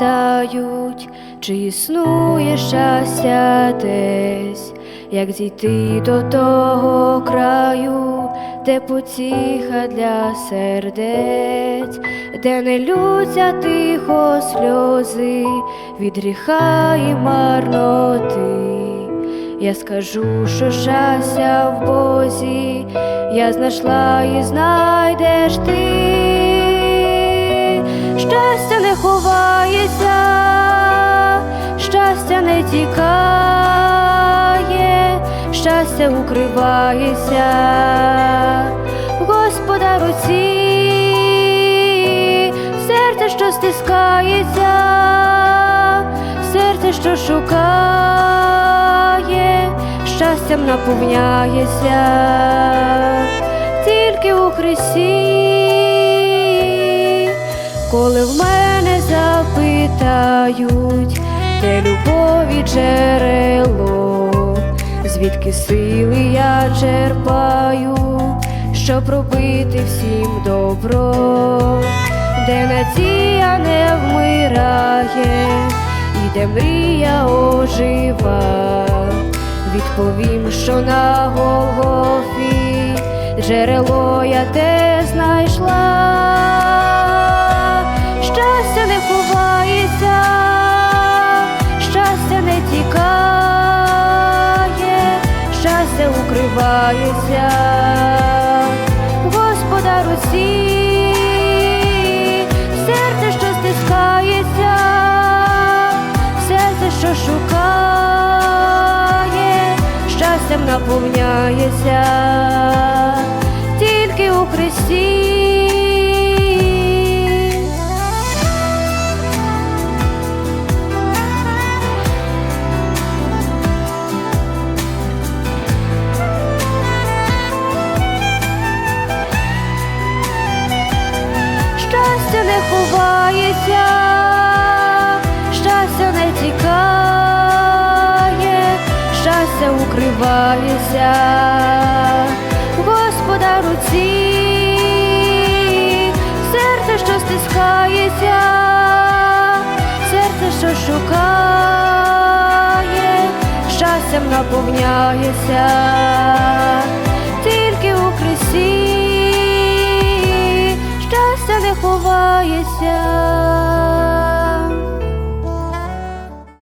мене запитають, чи існує щастя десь, як зійти до того краю, де потіха для сердець, де не лються тихо сльози від гріха і марноти. Я скажу, що щастя в Бозі я знайшла і знайдеш ти. Щастя не ховається, тікає, щастя укривається Господа руці, серце, що стискається, серце, що шукає, щастям наповняється тільки у Христі. Коли в мене запитають, де любові джерело, звідки сили я черпаю, щоб робити всім добро, де надія не вмирає, і де мрія ожива, відповім, що на Голгофі джерело я те знайшла. Укривається Господа Русі, серце, що стискається, серце, що шукає, щастям наповняється Щастя не ховається, щастя не тікає, щастя укривається. Господа руці, серце, що стискається, серце, що шукає, щастям наповняється yourself.